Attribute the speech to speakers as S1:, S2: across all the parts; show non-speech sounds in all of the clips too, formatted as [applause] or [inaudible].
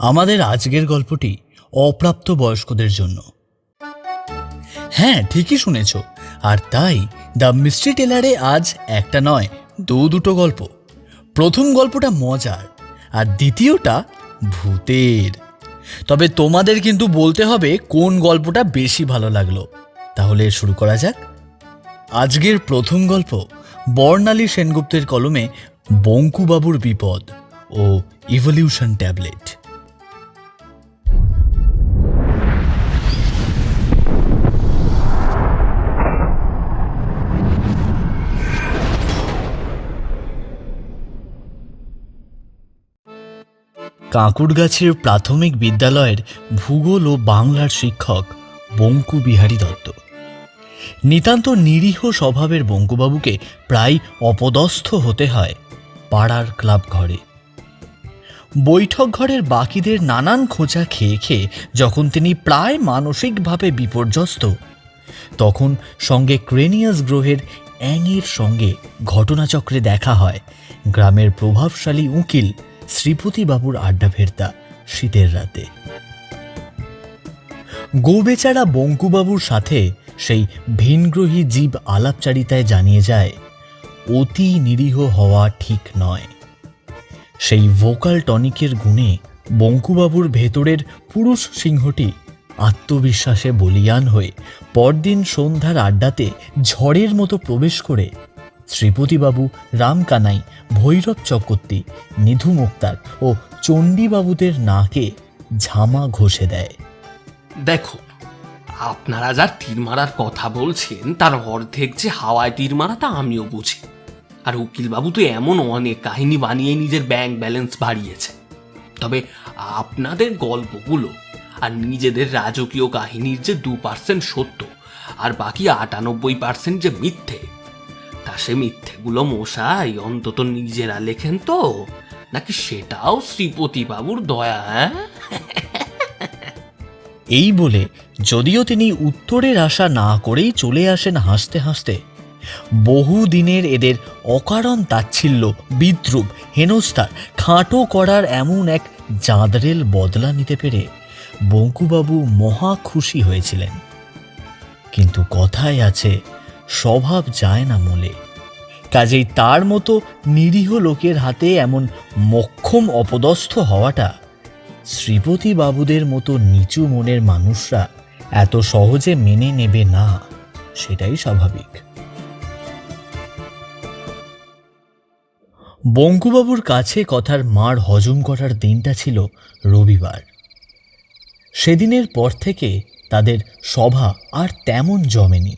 S1: আমাদের আজকের গল্পটি অপ্রাপ্ত বয়স্কদের জন্য। হ্যাঁ ঠিকই শুনেছ। আর তাই, দ্য মিস্ট্রি টেলারে আজ একটা নয়, দু দুটো গল্প। প্রথম গল্পটা মজার, আর দ্বিতীয়টা ভূতের। তবে তোমাদের কিন্তু বলতে হবে কোন গল্পটা বেশি ভালো লাগল। তাহলে শুরু করা যাক। আজকের প্রথম গল্প, বর্ণালী সেনগুপ্তের কলমে বঙ্কুবাবুর বিপদ ও ইভলিউশন ট্যাবলেট কাঁকুড়গাছের প্রাথমিক বিদ্যালয়ের ভূগোল ও বাংলার শিক্ষক বঙ্কু বিহারী দত্ত। নিতান্ত নিরীহ স্বভাবের বঙ্কুবাবুকে প্রায় অপদস্থ হতে হয় পাড়ার ক্লাব ঘরে। বৈঠক ঘরের বাকিদের নানান খোঁচা খেয়ে খেয়ে যখন তিনি প্রায় মানসিকভাবে বিপর্যস্ত, তখন সঙ্গে ক্রেনিয়াস গ্রহের অ্যাংয়ের সঙ্গে ঘটনাচক্রে দেখা হয়, গ্রামের প্রভাবশালী উকিল শ্রীপতিবাবুর আড্ডা ফেরতা শীতের রাতে। গোবেচারা বঙ্কুবাবুর সাথে সেই ভিনগ্রহী জীব আলাপচারিতায় জানিয়ে যায়, অতি নিরীহ হওয়া ঠিক নয়। সেই ভোকাল টনিকের গুণে বঙ্কুবাবুর ভেতরের পুরুষ সিংহটি আত্মবিশ্বাসে বলিয়ান হয়ে পরদিন সন্ধ্যার আড্ডাতে ঝড়ের মতো প্রবেশ করে শ্রীপতিবাবু, রামকানাই, ভৈরব চক্রবর্তী, নিধু মুক্তার ও চণ্ডীবাবুদের নাকে ঝামা ঘষে দেয়।
S2: দেখো, আপনারা যা তীর মারার কথা বলছেন, তার অর্ধেক যে হাওয়ায় তীর মারা তা আমিও বুঝি। আর উকিলবাবু তো এমন অনেক কাহিনী বানিয়ে নিজের ব্যাংক ব্যালেন্স বাড়িয়েছে। তবে আপনাদের গল্পগুলো আর নিজেদের রাজকীয় কাহিনীর যে দু পার্সেন্ট সত্য, আর বাকি আটানব্বই পার্সেন্ট যে মিথ্যে সে মিথ্যেগুলো মশাই, অন্তত নিজেরা লেখেন তো। নাকি সেটাও শ্রীপতি বাবুর দয়া হ্যাঁ? [laughs]
S1: এই বলে যদিও তিনি উত্তরের আশা না করেই চলে আসেন হাসতে হাসতে, বহু দিনের এদের অকারণ তাচ্ছিল্য, বিদ্রুপ, হেনস্থার, খাঁটো করার এমন এক জাঁদরেল বদলা নিতে পেরে বঙ্কুবাবু মহা খুশি হয়েছিলেন। কিন্তু কথায় আছে স্বভাব যায় না মূলে। কাজেই তার মতো নিরীহ লোকের হাতে এমন মক্ষম অপদস্থ হওয়াটা শ্রীপতি বাবুদের মতো নিচু মনের মানুষরা এত সহজে মেনে নেবে না, সেটাই স্বাভাবিক। বঙ্কুবাবুর কাছে কথার মার হজম করার দিনটা ছিল রবিবার। সেদিনের পর থেকে তাদের সভা আর তেমন জমেনি।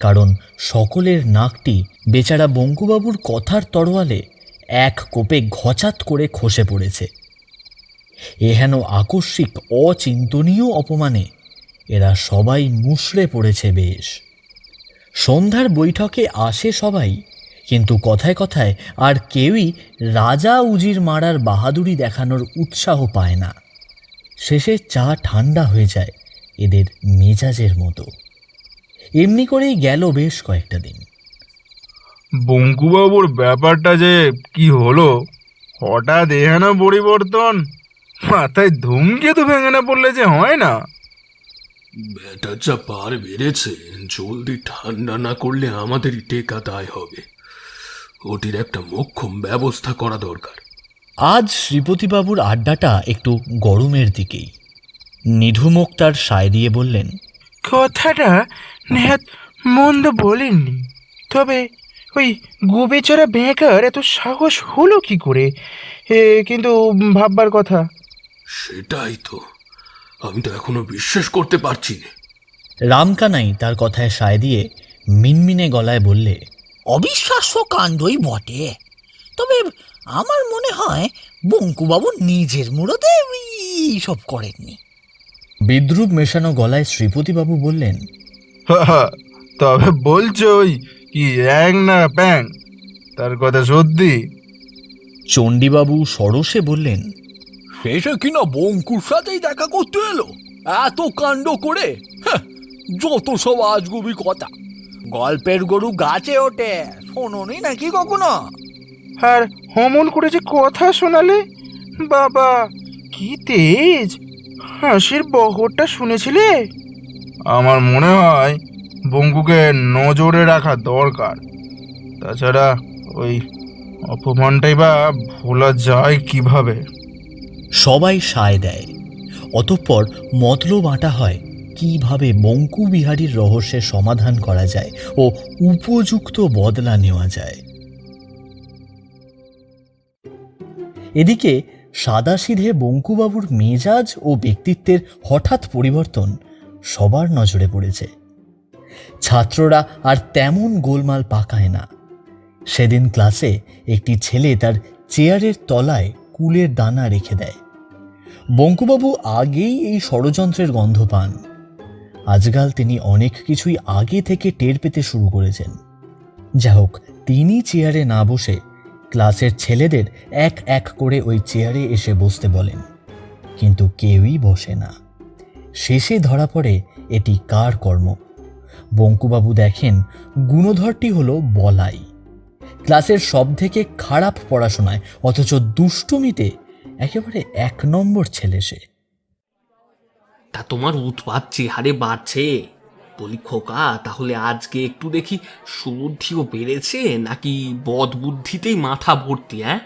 S1: কারণ সকলের নাকটি বেচারা বঙ্কুবাবুর কথার তরোয়ালে এক কোপে ঘচাত করে খসে পড়েছে। এহেন আকস্মিক অচিন্তনীয় অপমানে এরা সবাই মুষড়ে পড়েছে বেশ। সন্ধ্যার বৈঠকে আসে সবাই, কিন্তু কথায় কথায় আর কেউই রাজা উজির মারার বাহাদুরি দেখানোর উৎসাহ পায় না। শেষে চা ঠান্ডা হয়ে যায় এদের মেজাজের মতো। এমনি করেই গেল বেশ কয়েকটা দিন।
S3: বঙ্কুবাবুর ব্যাপারটা যে কি হলো? হঠাৎ এখানে পরিবর্তন? মাথায় ধুমকেতু ভেঙে না পড়লে যে হয় না।
S2: ব্যাটার যা পার বেড়েছে জলদি ঠান্ডা না করলে আমাদেরই টেকা দায় হবে। ওটির একটা মোক্ষম ব্যবস্থা করা দরকার।
S1: আজ শ্রীপতিবাবুর আড্ডাটা একটু গরমের দিকেই। নিধুমুখ তার সায় দিয়ে বললেন
S4: কথাটা নেহাত মন্দ বলেননি। তবে ওই গোবেচারা বেকার এত সাহস হলো কি করে? এ, কিন্তু ভাববার কথা।
S2: সেটাই তো। আমি তো এখনও বিশ্বাস করতে পারছি না।
S1: রামকানাই তার কথায় সায় দিয়ে মিনমিনে গলায় বললে
S5: অবিশ্বাস্য কাণ্ডই বটে। তবে আমার মনে হয় বঙ্কুবাবু নিজের মুরতে সব করেননি।
S1: বিদ্রুপ মেশানো গলায় শ্রীপতিবাবু বললেন [laughs]
S3: তবে বলছো ওই কি অ্যাং না প্যাং? তার কথা সত্যি।
S1: চণ্ডীবাবু সরসে বললেন
S6: শেষে কিনা বঙ্কুর সাথেই দেখা করতে এলো? এত কাণ্ড করে? হ্যাঁ, যত সব আজগুবি কথা। গল্পের গরু গাছে ওঠে শোনোনি নাকি কখনো?
S4: আর হমন করে যে কথা শোনালে? বাবা কি তেজ! হাসির বহরটা শুনেছিলে?
S3: আমার মনে হয় বঙ্কুকে নজরে রাখা দরকার। তাছাড়া ওই অপমানটাই বা ভোলা যায় কীভাবে?
S1: সবাই সায় দেয়। অতঃপর মতলব আঁটা হয়, কীভাবে বঙ্কু বিহারীর রহস্যের সমাধান করা যায় ও উপযুক্ত বদলা নেওয়া যায়। এদিকে সাদাসিধে বঙ্কুবাবুর মেজাজ ও ব্যক্তিত্বের হঠাৎ পরিবর্তন সবার নজরে পড়েছে। ছাত্ররা আর তেমন গোলমাল পাকায় না। সেদিন ক্লাসে একটি ছেলে তার চেয়ারের তলায় কুলের দানা রেখে দেয়। বঙ্কুবাবু আগেই এই ষড়যন্ত্রের গন্ধ পান। আজকাল তিনি অনেক কিছুই আগে থেকে টের পেতে শুরু করেছেন। যা হোক, তিনি চেয়ারে না বসে ক্লাসের ছেলেদের এক এক করে ওই চেয়ারে এসে বসতে বলেন। কিন্তু কেউই বসে না। শেষে ধরা পড়ে এটি কার কর্ম? বঙ্কুবাবু দেখেন, গুণধরটি হলো বলাই। ক্লাসের সব থেকে খারাপ পড়াশোনায়, অথচ দুষ্টুমিতে একেবারে এক নম্বর ছেলে সে।
S2: তা তোমার উৎপাত যে হারে বাড়ছে? বলি, খোকা, তাহলে আজকে একটু দেখি সুবুদ্ধিও বেড়েছে নাকি বদ বুদ্ধিতেই মাথা ভর্তি হ্যাঁ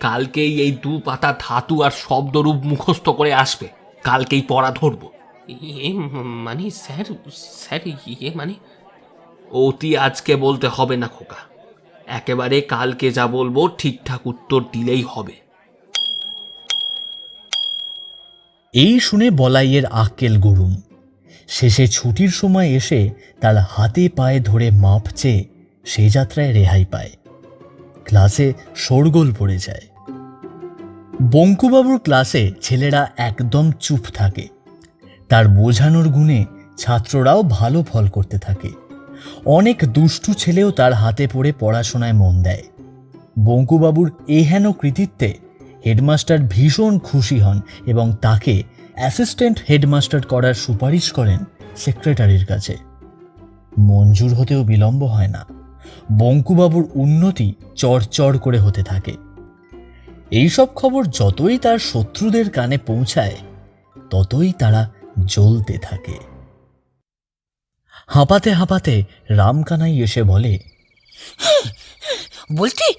S2: কালকেই এই দু পাতা ধাতু আর শব্দরূপ মুখস্থ করে আসবে। কালকেই পড়া ধরবো। মানে স্যার স্যার ইয়ে মানে? অতি আজকে বলতে হবে না খোকা। একেবারে কালকে যা বলব ঠিকঠাক উত্তর দিলেই হবে।
S1: এই শুনে বলাইয়ের আক্কেল গরুম শেষে ছুটির সময় এসে তার হাতে পায়ে ধরে মাপ চেয়ে সে যাত্রায় রেহাই পায়। ক্লাসে শোরগোল পড়ে যায়। বঙ্কুবাবুর ক্লাসে ছেলেরা একদম চুপ থাকে। তার বোঝানোর গুণে ছাত্ররাও ভালো ফল করতে থাকে। অনেক দুষ্টু ছেলেও তার হাতে পড়ে পড়াশোনায় মন দেয়। বঙ্কুবাবুর এহেন কৃতিত্বে হেডমাস্টার ভীষণ খুশি হন এবং তাকে অ্যাসিস্ট্যান্ট হেডমাস্টার করার সুপারিশ করেন সেক্রেটারির কাছে। মঞ্জুর হতেও বিলম্ব হয় না। বঙ্কুবাবুর উন্নতি চড়চড় করে হতে থাকে। এইসব খবর যতই তার শত্রুদের কানে পৌঁছায়, ততই তারা জ্বলতে থাকে। হাঁপাতে হাঁপাতে রামকানাই এসে বলে
S5: বলছি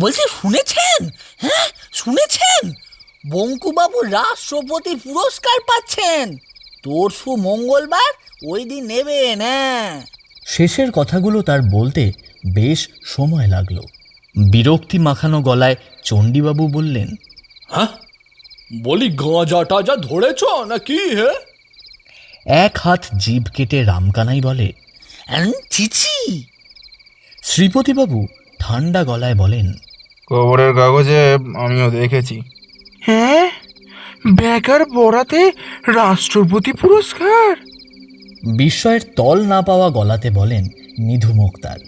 S5: বলছি শুনেছেন? হ্যাঁ শুনেছেন? বঙ্কুবাবু রাষ্ট্রপতি পুরস্কার পাচ্ছেন। তরশু মঙ্গলবার ওই দিন নেবেন হ্যাঁ।
S1: শেষের কথাগুলো তার বলতে বেশ সময় লাগল। বিরক্তি মাখানো গলায় চণ্ডীবাবু বললেন
S6: হ্যাঁ? বলি গাঁজা টাজা ধরেছ নাকি হে?
S1: এক হাত জিভ কেটে রামকানাই বলে
S5: চিচি?
S1: শ্রীপতিবাবু ঠান্ডা গলায় বলেন
S3: খবরের কাগজে আমিও দেখেছি।
S4: হ্যাঁ? বেকার বড়াতে রাষ্ট্রপতি পুরস্কার?
S1: বিস্ময়ের তল না পাওয়া গলাতে বলেন নিধু মুক্তার।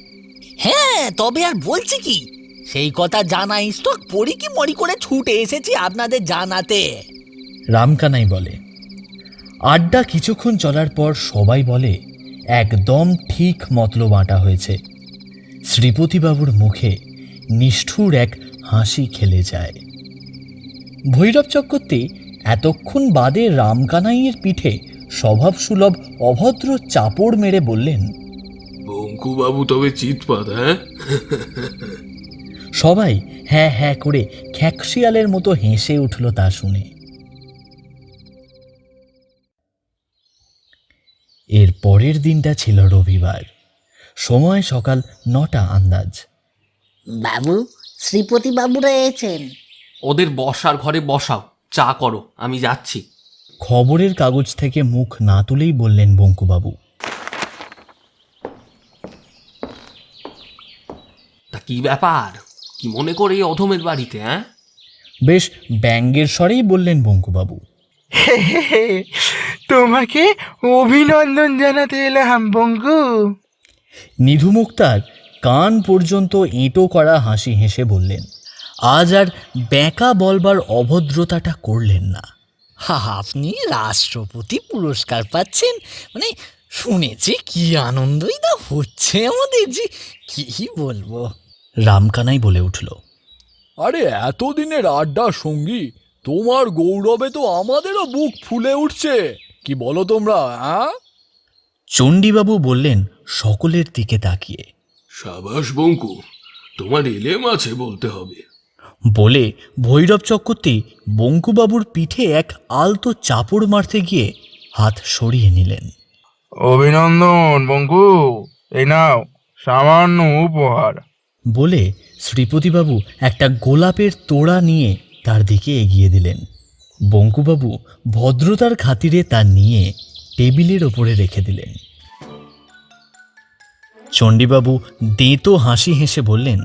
S5: হ্যাঁ তবে আর বলছি কি সেই কথা জানা স্টক পড়ি কি মরি করে ছুটে এসেছি আপনাদের জানাতে?
S1: রামকানাই বলে আড্ডা কিছুক্ষণ চলার পর সবাই বলে একদম ঠিক মতলব আঁটা হয়েছে। শ্রীপতিবাবুর মুখে নিষ্ঠুর এক হাসি খেলে যায়। ভৈরব চক্রবর্তী এতক্ষণ বাদে রামকানাইয়ের পিঠে স্বভাবসুলভ অভদ্র চাপড় মেরে বললেন
S2: বঙ্কুবাবু তবে চিৎপাত হ্যাঁ?
S1: সবাই হ্যাঁ হ্যাঁ করে খ্যাকশিয়ালের মতো হেসে উঠল তা শুনে। এর পরের দিনটা ছিল রবিবার। সময় সকাল নটা আন্দাজ।
S7: বাবু শ্রীপতি বাবুরা এসেছেন
S2: ওদের বসার ঘরে বসাও চা করো আমি যাচ্ছি।
S1: খবরের কাগজ থেকে মুখ না তুলেই বললেন বঙ্কুবাবু।
S2: তা কি ব্যাপার? কি মনে করে এই অধমের বাড়িতে হ্যাঁ?
S1: বেশ ব্যঙ্গের স্বরেই বললেন বঙ্কুবাবু। [laughs]
S4: তোমাকে অভিনন্দন জানাতে এলাম বঙ্গু
S1: নিধু মুক্তার কান পর্যন্ত এঁটো করা হাসি হেসে বললেন আজ আর ব্যাঁকা বলবার অভদ্রতাটা করলেন না।
S5: হা আপনি রাষ্ট্রপতি পুরস্কার পাচ্ছেন। মানে শুনেছি কি আনন্দই না হচ্ছে আমাদের যে কি বলব?
S1: রামকানাই বলে উঠল
S6: আরে এতদিনের আড্ডা সঙ্গী তোমার গৌরবে তো আমাদেরও বুক ফুলে উঠছে। কি বলো তোমরা হ্যাঁ
S1: চণ্ডীবাবু বললেন সকলের দিকে তাকিয়ে।
S2: সাবাস বঙ্কু তোমার এলেম আছে বলতে হবে।
S1: বলে ভৈরব চক্রবর্তী বঙ্কুবাবুর পিঠে এক আলতো চাপড় মারতে গিয়ে হাত সরিয়ে নিলেন।
S3: অভিনন্দন বঙ্কু এই নাও সামান্য উপহার।
S1: বলে শ্রীপতিবাবু একটা গোলাপের তোড়া নিয়ে তার দিকে এগিয়ে দিলেন। বঙ্কুবাবু ভদ্রতার খাতিরে তা নিয়ে টেবিলের ওপরে রেখে দিলেন। চণ্ডীবাবু দেঁতো হাসি হেসে বললেন,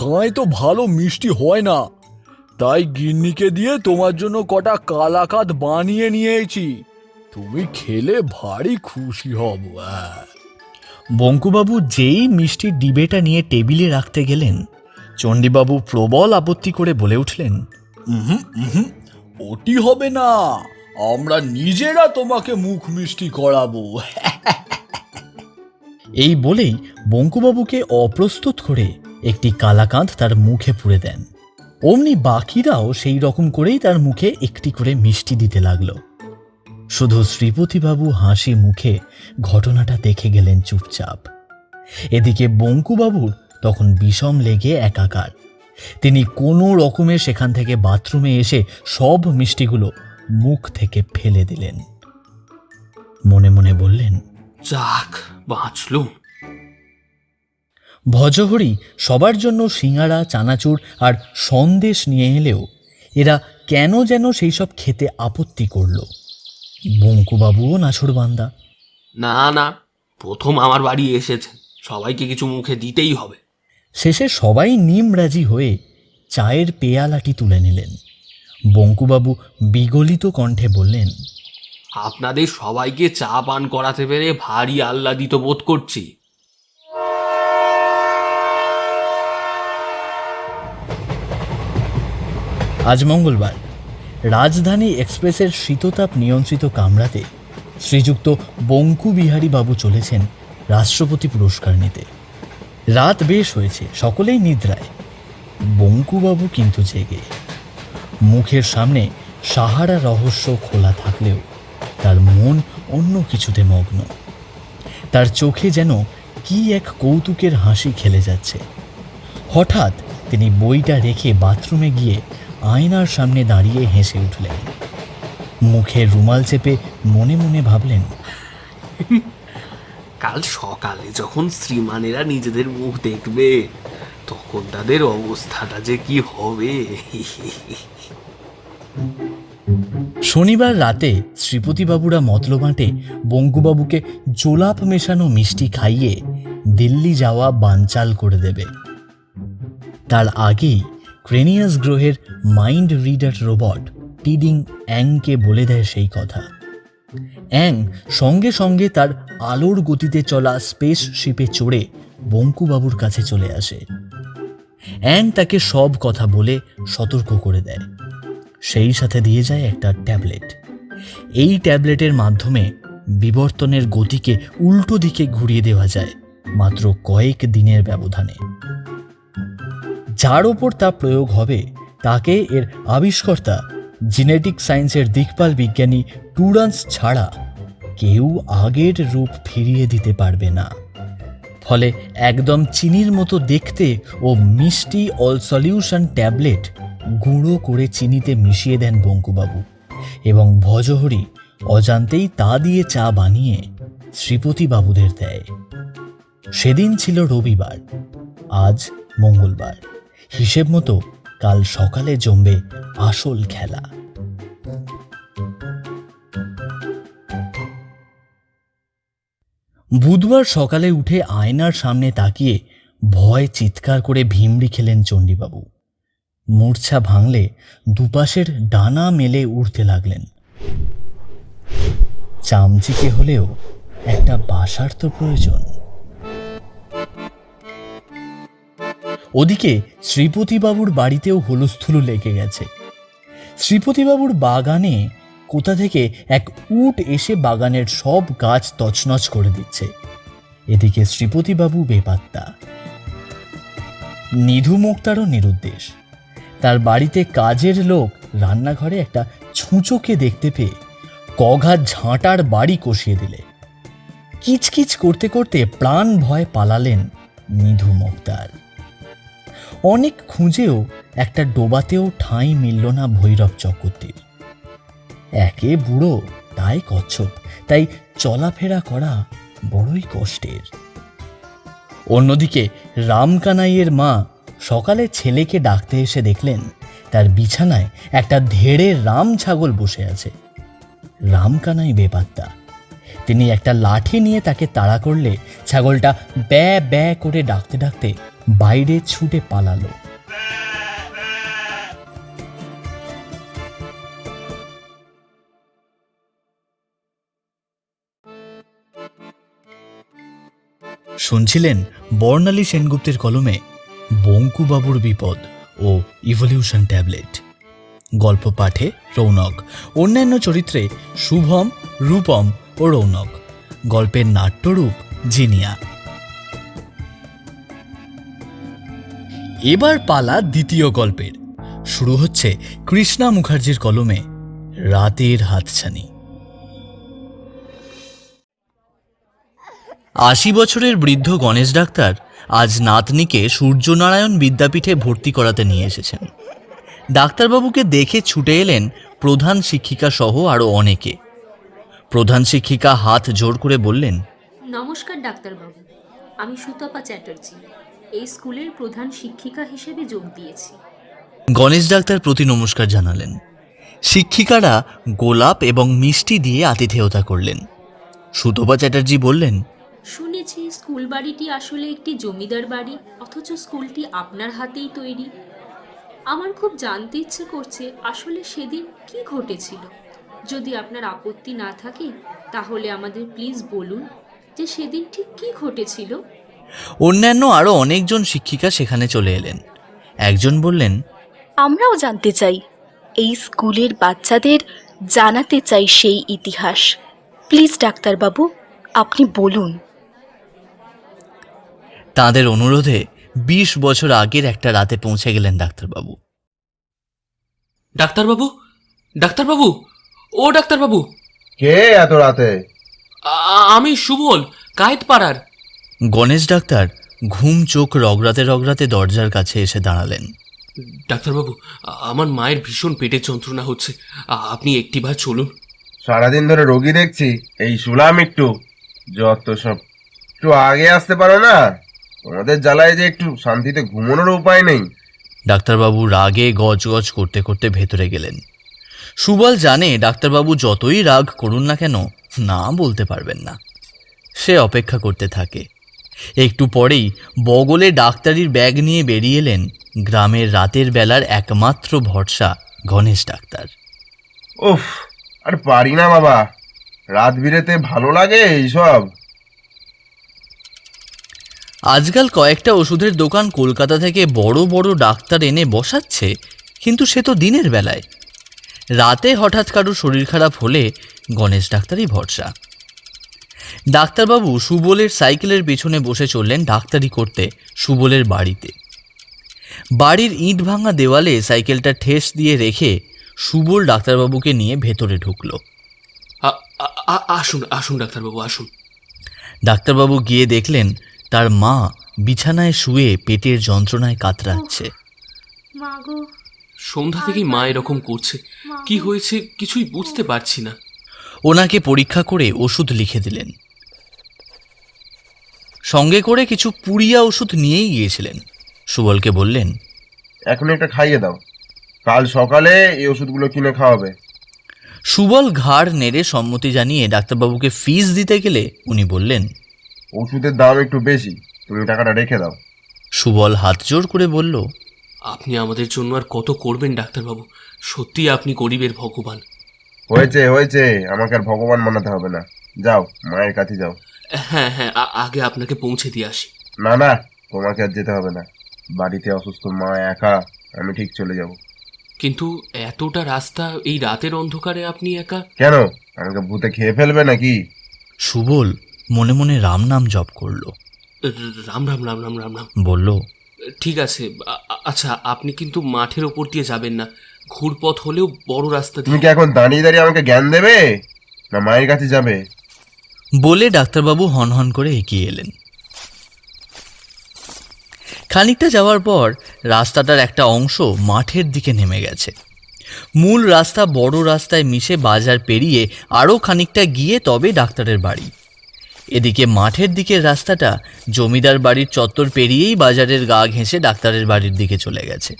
S6: গাঁয়ে তো ভালো মিষ্টি হয় না। তাই গিন্নিকে দিয়ে তোমার জন্য কটা কালাকাত বানিয়ে নিয়েছি। তুমি খেলে ভারী খুশি হব হ্যাঁ
S1: বঙ্কুবাবু যেই মিষ্টির ডিবেটা নিয়ে টেবিলে রাখতে গেলেন চণ্ডীবাবু প্রবল আপত্তি করে বলে উঠলেন
S6: ওটি হবে না আমরা নিজেরা তোমাকে মুখ মিষ্টি করাবো। [laughs]
S1: এই বলেই বঙ্কুবাবুকে অপ্রস্তুত করে একটি কালাকাঁধ তার মুখে পুড়ে দেন। অমনি বাকিরাও সেই রকম করেই তার মুখে একটি করে মিষ্টি দিতে লাগল। শুধু শ্রীপতিবাবু হাসি মুখে ঘটনাটা দেখে গেলেন চুপচাপ। এদিকে বঙ্কুবাবুর তখন বিষম লেগে একাকার। তিনি কোনো রকমে সেখান থেকে বাথরুমে এসে সব মিষ্টিগুলো মুখ থেকে ফেলে দিলেন। মনে মনে বললেন
S2: যাক বাঁচলুম।
S1: ভজহরি সবার জন্য সিঙাড়া চানাচুর আর সন্দেশ নিয়ে এলেও এরা কেন যেন সেই সব খেতে আপত্তি করল। বঙ্কুবাবুও নাছুরবান্দা
S2: না না প্রথম আমার বাড়ি এসেছে। সবাইকে কিছু মুখে দিতেই হবে।
S1: শেষে সবাই নিমরাজি হয়ে চায়ের পেয়ালাটি তুলে নিলেন। বঙ্কুবাবু বিগলিত কণ্ঠে বললেন
S2: আপনাদের সবাইকে চা পান করাতে পেরে ভারী আহ্লাদিত বোধ করছি।
S1: আজ মঙ্গলবার। রাজধানী এক্সপ্রেসের শীততাপ নিয়ন্ত্রিত কামরাতে শ্রীযুক্ত বঙ্কু বিহারী বাবু চলেছেন রাষ্ট্রপতি পুরস্কার নিতে। রাত বেশ হয়েছে, সকলেই নিদ্রায়। বঙ্কুবাবু কিন্তু জেগে। মুখের সামনে সাহারা রহস্য খোলা থাকলেও তার মন অন্য কিছুতে মগ্ন। তার চোখে যেন কি এক কৌতুকের হাসি খেলে যাচ্ছে। হঠাৎ তিনি বইটা রেখে বাথরুমে গিয়ে আয়নার সামনে দাঁড়িয়ে হেসে উঠলেন। মুখে রুমাল চেপে মনে মনে ভাবলেন
S2: কাল সকালে যখন শ্রীমানেরা নিজেদের মুখ দেখবে তখন তাদের অবস্থাটা যে কি হবে?
S1: শনিবার রাতে শ্রীপতিবাবুরা মতলবাঁটে বঙ্কুবাবুকে জোলাপ মেশানো মিষ্টি খাইয়ে দিল্লি যাওয়া বানচাল করে দেবে। তার আগেই ক্রেনিয়াস গ্রহের মাইন্ড রিডার রোবট টিডিং অ্যাংকে বলে দেয় সেই কথা। অ্যাং সঙ্গে সঙ্গে তার আলোর গতিতে চলা স্পেস শিপে চড়ে বঙ্কুবাবুর কাছে চলে আসে। অ্যাং তাকে সব কথা বলে সতর্ক করে দেয়। সেই সাথে দিয়ে যায় একটা ট্যাবলেট। এই ট্যাবলেটের মাধ্যমে বিবর্তনের গতিকে উল্টো দিকে ঘুরিয়ে দেওয়া যায় মাত্র কয়েক দিনের ব্যবধানে। যার ওপর তা প্রয়োগ হবে, তাকে এর আবিষ্কর্তা জিনেটিক সায়েন্সের দিকপাল বিজ্ঞানী টুরান্স ছাড়া কেউ আগের রূপ ফিরিয়ে দিতে পারবে না। ফলে একদম চিনির মতো দেখতে ও মিষ্টি অল সলিউশন ট্যাবলেট গুঁড়ো করে চিনিতে মিশিয়ে দেন বঙ্কুবাবু এবং ভজহরি অজান্তেই তা দিয়ে চা বানিয়ে শ্রীপতি বাবুদের দেয়। সেদিন ছিল রবিবার, আজ মঙ্গলবার। হিসেব মতো কাল সকালে জমবে আসল খেলা। বুধবার সকালে উঠে আয়নার সামনে তাকিয়ে ভয় চিৎকার করে ভিমড়ি খেলেন চণ্ডীবাবু। মূর্ছা ভাঙলে দুপাশের ডানা মেলে উঠতে লাগলেন। চামচিকে হলেও একটা বাসার তো প্রয়োজন। ওদিকে শ্রীপতিবাবুর বাড়িতেও হুলস্থুলু লেগে গেছে। শ্রীপতিবাবুর বাগানে কোথা থেকে এক উট এসে বাগানের সব গাছ তছনছ করে দিচ্ছে। এদিকে শ্রীপতিবাবু বেপাত্তা। নিধু মুক্তারও নিরুদ্দেশ। তার বাড়িতে কাজের লোক রান্নাঘরে একটা ছুঁচোকে দেখতে পেয়ে কঘাত ঝাঁটার বাড়ি কষিয়ে দিলে। কিচকিচ করতে করতে প্রাণ ভয় পালালেন নিধু মুক্তার। অনেক খুঁজেও একটা ডোবাতেও ঠাঁই মিলল না ভৈরব চক্রবর্তীর। একে বুড়ো, তাই কচ্ছপ, তাই চলাফেরা করা বড়ই কষ্টের। অন্যদিকে রামকানাইয়ের মা সকালে ছেলেকে ডাকতে এসে দেখলেন, তার বিছানায় একটা ধেড়ে রাম ছাগল বসে আছে। রামকানাই বেপাত্তা। তিনি একটা লাঠি নিয়ে তাকে তাড়া করলে ছাগলটা ব্যা ব্যা করে ডাকতে ডাকতে বাইরে ছুটে পালালো। শুনছিলেন বর্ণালী সেনগুপ্তের কলমে বঙ্কুবাবুর বিপদ ও ইভলিউশন ট্যাবলেট গল্প পাঠে রৌনক, অন্যান্য চরিত্রে শুভম, রূপম ও রৌনক। গল্পের নাট্যরূপ জিনিয়া। এবার পালা দ্বিতীয় গল্পের। শুরু হচ্ছে কৃষ্ণা মুখার্জির কলমে রাতের হাতছানি। আশি বছরের বৃদ্ধ গণেশ ডাক্তার আজ নাতনিকে সূর্যনারায়ণ বিদ্যাপীঠে ভর্তি করাতে নিয়ে এসেছেন। ডাক্তারবাবুকে দেখে ছুটে এলেন প্রধান শিক্ষিকা সহ আরও অনেকে। প্রধান শিক্ষিকা হাত জোর করে বললেন,
S8: নমস্কার ডাক্তারবাবু, আমি সুতপা চ্যাটার্জি। এই স্কুলের প্রধান শিক্ষিকা হিসেবে যোগ দিয়েছি।
S1: গণেশ ডাক্তার প্রতি নমস্কার জানালেন। শিক্ষিকারা গোলাপ এবং মিষ্টি দিয়ে আতিথেয়তা করলেন। সুতপা চ্যাটার্জি বললেন
S8: শুনেছি স্কুল বাড়িটি আসলে একটি জমিদার বাড়ি অথচ স্কুলটি আপনার হাতেই তৈরি। আমার খুব জানতে ইচ্ছে করছে আসলে সেদিন কি ঘটেছিল। যদি আপনার আপত্তি না থাকে তাহলে আমাদের প্লিজ বলুন যে সেদিন ঠিক কি ঘটেছিল?
S1: অন্যান্য আরও অনেকজন শিক্ষিকা সেখানে চলে এলেন। একজন বললেন
S9: আমরাও জানতে চাই এই স্কুলের বাচ্চাদের জানাতে চাই সেই ইতিহাস। প্লিজ ডাক্তারবাবু আপনি বলুন।
S1: তাদের অনুরোধে বিশ বছর আগের একটা রাতে পৌঁছে গেলেন ডাক্তারবাবু।
S2: ডাক্তারবাবু? ডাক্তারবাবু? ও ডাক্তারবাবু!
S3: কে এত রাতে?
S2: আ- আমি সুবল কায়েত পাড়ার
S1: গণেশ ডাক্তার ঘুম চোখ রগড়াতে রগড়াতে দরজার কাছে এসে দাঁড়ালেন।
S2: ডাক্তারবাবু আমার মায়ের ভীষণ পেটে যন্ত্রণা হচ্ছে। আপনি একটিবার চলুন।
S3: সারাদিন ধরে রোগী দেখছি এই শুলাম একটু যত সব একটু আগে আসতে পারো না? তোমাদের জ্বালায় যে একটু শান্তিতে ঘুমানোর উপায় নেই।
S1: ডাক্তারবাবু রাগে গজ গজ করতে করতে ভেতরে গেলেন। সুবল জানে ডাক্তারবাবু যতই রাগ করুন না কেন না বলতে পারবেন না। সে অপেক্ষা করতে থাকে। একটু পরেই বগলে ডাক্তারির ব্যাগ নিয়ে বেরিয়ে এলেন গ্রামের রাতের বেলার একমাত্র ভরসা গণেশ ডাক্তার।
S3: উফ আর পারি না বাবা। রাত বিরেতে ভালো লাগে এইসব।
S1: আজকাল কয়েকটা ওষুধের দোকান কলকাতা থেকে বড় বড় ডাক্তার এনে বসাচ্ছে কিন্তু সে তো দিনের বেলায়। রাতে হঠাৎ কারোর শরীর খারাপ হলে গণেশ ডাক্তারই ভরসা। ডাক্তারবাবু সুবলের সাইকেলের পেছনে বসে চললেন ডাক্তারি করতে সুবলের বাড়িতে। বাড়ির ইট ভাঙা দেওয়ালে সাইকেলটা ঠেস দিয়ে রেখে সুবল ডাক্তারবাবুকে নিয়ে ভেতরে ঢুকলো।
S2: আসুন আসুন ডাক্তারবাবু আসুন।
S1: ডাক্তারবাবু গিয়ে দেখলেন তার মা বিছানায় শুয়ে পেটের যন্ত্রণায় কাতরাচ্ছে।
S2: সন্ধ্যা থেকেই মা এরকম করছে। কি হয়েছে কিছুই বুঝতে পারছি না।
S1: ওনাকে পরীক্ষা করে ওষুধ লিখে দিলেন। সঙ্গে করে কিছু পুড়িয়া ওষুধ নিয়েই গিয়েছিলেন। সুবলকে বললেন
S3: এখন একটা খাইয়ে দাও। কাল সকালে এই ওষুধগুলো কিনে খাওয়াবে।
S1: সুবল ঘাড় নেড়ে সম্মতি জানিয়ে ডাক্তারবাবুকে ফিস দিতে গেলে উনি বললেন
S3: ওষুধের দাম একটু বেশি তুমি টাকাটা রেখে দাও।
S1: সুবল হাত জোর করে বলল
S2: আপনি আমাদের জন্য আর কত করবেন ডাক্তারবাবু? সত্যি আপনি গরিবের ভগবান।
S3: হয়েছে হয়েছে আমাকে আর ভগবান মানাতে হবে না। যাও মায়ের কাছে যাও।
S2: হ্যাঁ হ্যাঁ আ- আগে আপনাকে পৌঁছে দিয়ে আসি।
S3: না না তোমাকে আর যেতে হবে না। বাড়িতে অসুস্থ মা একা আমি ঠিক চলে যাব।
S2: কিন্তু এতটা রাস্তা এই রাতের অন্ধকারে আপনি একা?
S3: কেন? আমাকে ভূতে খেয়ে ফেলবে নাকি?
S1: সুবল মনে মনে রাম নাম জপ করল।
S2: র- রাম রাম রাম রাম রাম রাম।
S1: বলল
S2: ঠিক আছে আ- আ- আচ্ছা আপনি কিন্তু মাঠের ওপর দিয়ে যাবেন না। ঘুরপথ হলেও বড় রাস্তা
S3: তুমি
S2: দিয়ে
S3: কি এখন দাঁড়িয়ে দাঁড়িয়ে আমাকে জ্ঞান দেবে? না মায়ের কাছে যাবে?
S1: বলে ডাক্তারবাবু হনহন করে এগিয়ে এলেন। খানিকটা যাওয়ার পর রাস্তাটার একটা অংশ মাঠের দিকে নেমে গেছে। মূল রাস্তা বড় রাস্তায় মিশে বাজার পেরিয়ে আরও খানিকটা গিয়ে তবে ডাক্তারের বাড়ি। এদিকে মাঠের দিকের রাস্তাটা জমিদার বাড়ির চত্বর পেরিয়েই বাজারের গা ঘেঁষে ডাক্তারের বাড়ির দিকে চলে গেছে।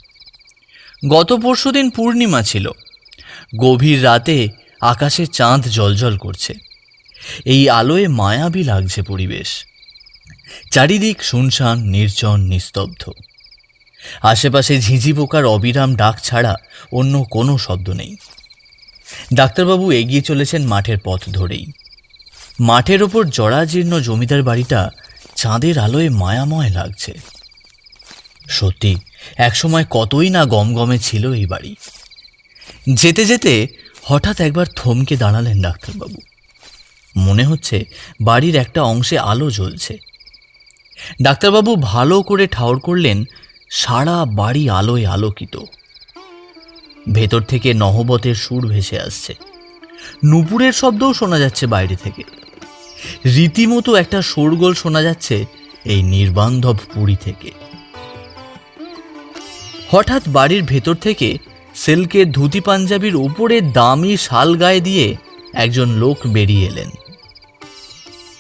S1: গত পরশুদিন পূর্ণিমা ছিল। গভীর রাতে আকাশে চাঁদ জলজল করছে। এই আলোয় মায়াবী লাগছে পরিবেশ। চারিদিক শুনশান, নির্জন, নিস্তব্ধ। আশেপাশে ঝিঝি পোকার অবিরাম ডাক ছাড়া অন্য কোনো শব্দ নেই। ডাক্তারবাবু এগিয়ে চলেছেন মাঠের পথ ধরেই। মাঠের ওপর জরাজীর্ণ জমিদার বাড়িটা চাঁদের আলোয় মায়াময় লাগছে। সত্যি, একসময় কতই না গমগমে ছিল এই বাড়ি। যেতে যেতে হঠাৎ একবার থমকে দাঁড়ালেন ডাক্তারবাবু। মনে হচ্ছে বাড়ির একটা অংশে আলো জ্বলছে। ডাক্তারবাবু ভালো করে ঠাউর করলেন, সারা বাড়ি আলোয় আলোকিত। ভেতর থেকে নহবতের সুর ভেসে আসছে। নুপুরের শব্দও শোনা যাচ্ছে বাইরে থেকে। রীতিমতো একটা শোরগোল শোনা যাচ্ছে এই নির্বান্ধব পুরী থেকে। হঠাৎ বাড়ির ভেতর থেকে সিল্কের ধুতি পাঞ্জাবির উপরে দামি শাল গায়ে দিয়ে একজন লোক বেরিয়ে এলেন।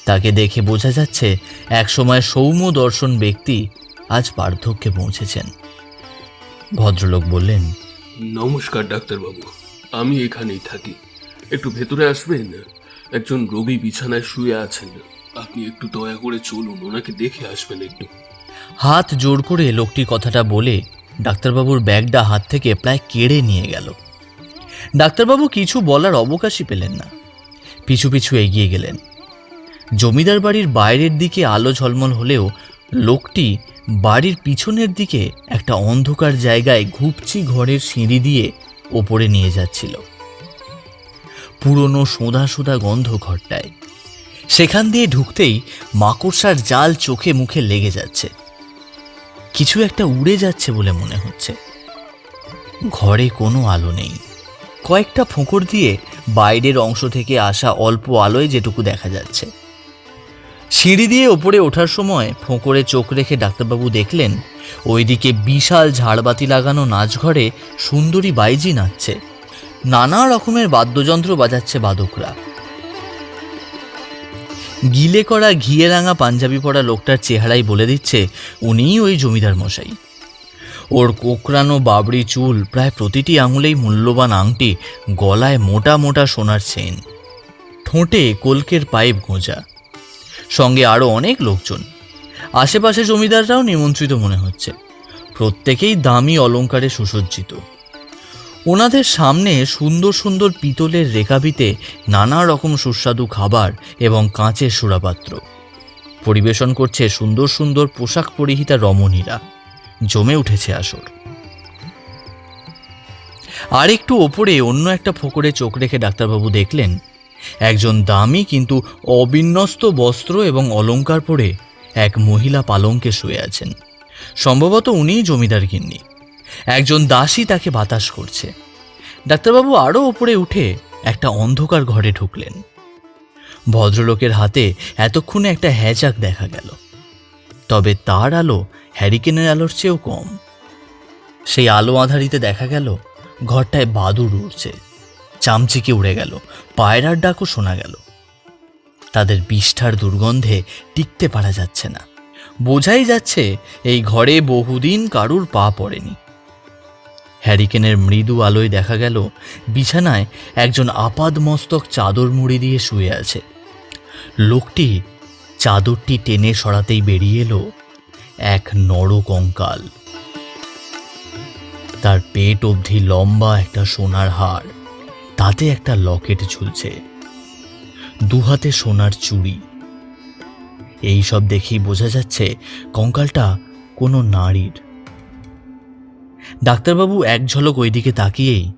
S1: তাকে দেখে বোঝা যাচ্ছে একসময় সৌম্য দর্শন ব্যক্তি আজ বার্ধক্যে পৌঁছেছেন। ভদ্রলোক বললেন
S2: নমস্কার ডাক্তারবাবু। আমি এখানেই থাকি। একটু ভেতরে আসবেন? একজন রোগী বিছানায় শুয়ে আছেন। আপনি একটু দয়া করে চলুন ওনাকে দেখে আসবেন একটু।
S1: হাত জোর করে লোকটি কথাটা বলে ডাক্তারবাবুর ব্যাগটা হাত থেকে প্রায় কেড়ে নিয়ে গেল। ডাক্তারবাবু কিছু বলার অবকাশই পেলেন না। পিছু পিছু এগিয়ে গেলেন। জমিদার বাড়ির বাইরের দিকে আলো ঝলমল হলেও লোকটি বাড়ির পিছনের দিকে একটা অন্ধকার জায়গায় ঘুপচি ঘরের সিঁড়ি দিয়ে ওপরে নিয়ে যাচ্ছিল। পুরনো সোঁদা সোঁদা গন্ধ ঘরটায়। সেখান দিয়ে ঢুকতেই মাকড়সার জাল চোখে মুখে লেগে যাচ্ছে। কিছু একটা উড়ে যাচ্ছে বলে মনে হচ্ছে। ঘরে কোনো আলো নেই। কয়েকটা ফোঁকর দিয়ে বাইরের অংশ থেকে আসা অল্প আলোয় যেটুকু দেখা যাচ্ছে। সিঁড়ি দিয়ে ওপরে ওঠার সময় ফোঁকরে চোখ রেখে ডাক্তারবাবু দেখলেন, ওইদিকে বিশাল ঝাড়বাতি লাগানো নাচঘরে সুন্দরী বাইজি নাচছে। নানা রকমের বাদ্যযন্ত্র বাজাচ্ছে বাদকরা। গিলে করা ঘিয়ে রাঙা পাঞ্জাবি পরা লোকটার চেহারাই বলে দিচ্ছে, উনিই ওই জমিদার মশাই। ওর কোকড়ানো বাবড়ি চুল প্রায় প্রতিটি আঙুলেই মূল্যবান আংটি, গলায় মোটা মোটা সোনার চেন। ঠোঁটে কলকের পাইপ গোঁজা। সঙ্গে আরও অনেক লোকজন। আশেপাশে জমিদাররাও নিমন্ত্রিত মনে হচ্ছে। প্রত্যেকেই দামি অলংকারে সুসজ্জিত। ওনাদের সামনে সুন্দর সুন্দর পিতলের রেকাবিতে নানা রকম সুস্বাদু খাবার এবং কাঁচের সুরাপাত্র। পরিবেশন করছে সুন্দর সুন্দর পোশাক পরিহিতা রমণীরা। জমে উঠেছে আসর। আর একটু ওপরে অন্য একটা ফোকরে চোখ রেখে ডাক্তারবাবু দেখলেন একজন দামি কিন্তু অবিন্যস্ত বস্ত্র এবং অলংকার পরে এক মহিলা পালঙ্কে শুয়ে আছেন। সম্ভবত উনিই জমিদার গিন্নি। একজন দাসী তাকে বাতাস করছে। ডাক্তারবাবু আরও ওপরে উঠে একটা অন্ধকার ঘরে ঢুকলেন। ভদ্রলোকের হাতে এতক্ষণে একটা হ্যাজাক দেখা গেল। তবে তার আলো হ্যারিকেনের আলোর চেয়েও কম। সেই আলো আধারিতে দেখা গেল ঘরটায় বাদুর উড়ছে। চামচিকে উড়ে গেল পায়রার ডাকও শোনা গেল। তাদের বিষ্ঠার দুর্গন্ধে টিকতে পারা যাচ্ছে না। বোঝাই যাচ্ছে এই ঘরে বহুদিন কারুর পা পড়েনি। হ্যারিকেনের মৃদু আলোয় দেখা গেল, বিছানায় একজন আপাদমস্তক চাদর মুড়ি দিয়ে শুয়ে আছে। লোকটি চাদরটি টেনে সরাতেই বেরিয়ে এলো এক নরকঙ্কাল তার পেট অবধি লম্বা একটা সোনার হার। তাতে একটা লকেট ঝুলছে। দুহাতে সোনার চুড়ি। এই সব দেখেই বোঝা যাচ্ছে কঙ্কালটা কোনো নারীর। ডাক্তারবাবু এক ঝলক ওইদিকে তাকিয়েই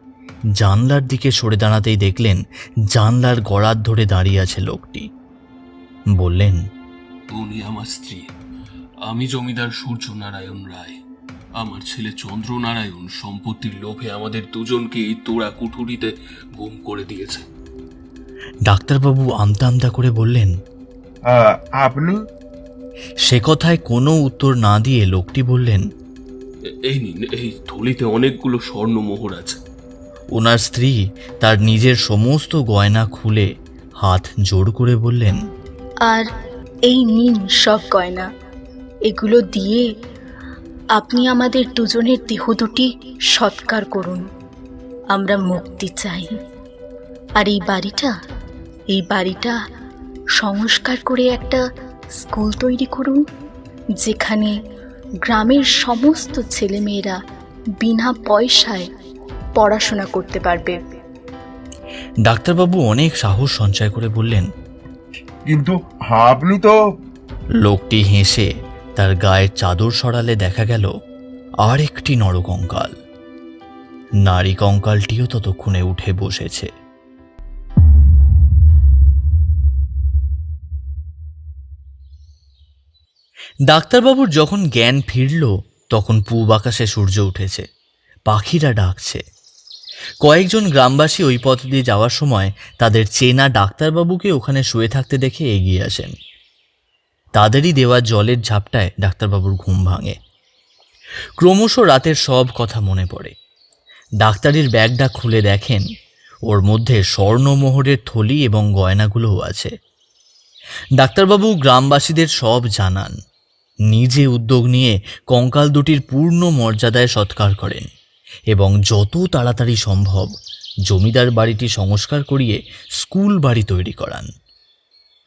S1: জানলার দিকে সরে দাঁড়াতেই দেখলেন জানলার গড়ার ধরে দাঁড়িয়ে আছে লোকটি। বললেন
S2: উনি আমার স্ত্রী। আমি জমিদার সূর্যনারায়ণ রায়। আমার ছেলে চন্দ্রনারায়ণ সম্পত্তির লোভে আমাদের দুজনকে এই তোড়া কুঠুরিতে গুম করে দিয়েছে।
S1: ডাক্তারবাবু আমতা আমতা করে বললেন
S3: আপনি?
S1: সে কথায় কোনো উত্তর না দিয়ে লোকটি বললেন
S2: এই নিন এই থলিতে অনেকগুলো স্বর্ণমোহর আছে।
S1: ওনার স্ত্রী তার নিজের সমস্ত গয়না খুলে হাত জোর করে বললেন
S9: আর এই নিন সব গয়না। এগুলো দিয়ে আপনি আমাদের দুজনের দেহ দুটি সৎকার করুন। আমরা মুক্তি চাই। আর এই বাড়িটা এই বাড়িটা সংস্কার করে একটা স্কুল তৈরি করুন যেখানে গ্রামের সমস্ত ছেলেমেয়েরা বিনা পয়সায় পড়াশোনা করতে পারবে।
S1: ডাক্তারবাবু অনেক সাহস সঞ্চয় করে বললেন
S3: কিন্তু আপনি তো
S1: লোকটি হেসে তার গায়ের চাদর সরালে দেখা গেল আর একটি নরকঙ্কাল। নারী কঙ্কালটিও ততক্ষণে উঠে বসেছে। ডাক্তারবাবুর যখন জ্ঞান ফিরল, তখন পূব আকাশে সূর্য উঠেছে। পাখিরা ডাকছে। কয়েকজন গ্রামবাসী ওই পথ দিয়ে যাওয়ার সময় তাদের চেনা ডাক্তারবাবুকে ওখানে শুয়ে থাকতে দেখে এগিয়ে আসেন। তাদেরই দেওয়া জলের ঝাপটায় ডাক্তারবাবুর ঘুম ভাঙে। ক্রমশ রাতের সব কথা মনে পড়ে। ডাক্তারের ব্যাগটা খুলে দেখেন, ওর মধ্যে স্বর্ণমোহরের থলি এবং গয়নাগুলোও আছে। ডাক্তারবাবু গ্রামবাসীদের সব জানান। নিজে উদ্যোগ নিয়ে কঙ্কাল দুটির পূর্ণ মর্যাদায় সৎকার করেন এবং যত তাড়াতাড়ি সম্ভব জমিদার বাড়িটি সংস্কার করিয়ে স্কুল বাড়ি তৈরি করান।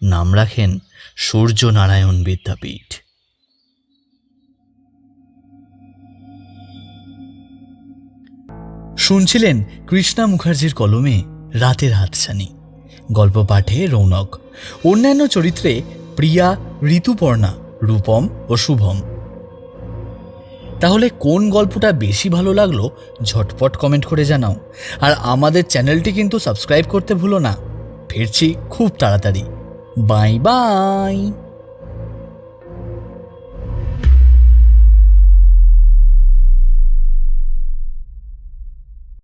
S1: নাম রাখেন সূর্যনারায়ণ বিদ্যাপীঠ। শুনছিলেন কৃষ্ণা মুখার্জির কলমে রাতের হাতছানি। গল্প পাঠে রৌনক। অন্যান্য চরিত্রে প্রিয়া, ঋতুপর্ণা, রূপম ও শুভম। তাহলে কোন গল্পটা বেশি ভালো লাগল ঝটপট কমেন্ট করে জানাও। আর আমাদের চ্যানেলটি কিন্তু সাবস্ক্রাইব করতে ভুলো না। ফিরছি খুব তাড়াতাড়ি। Bye bye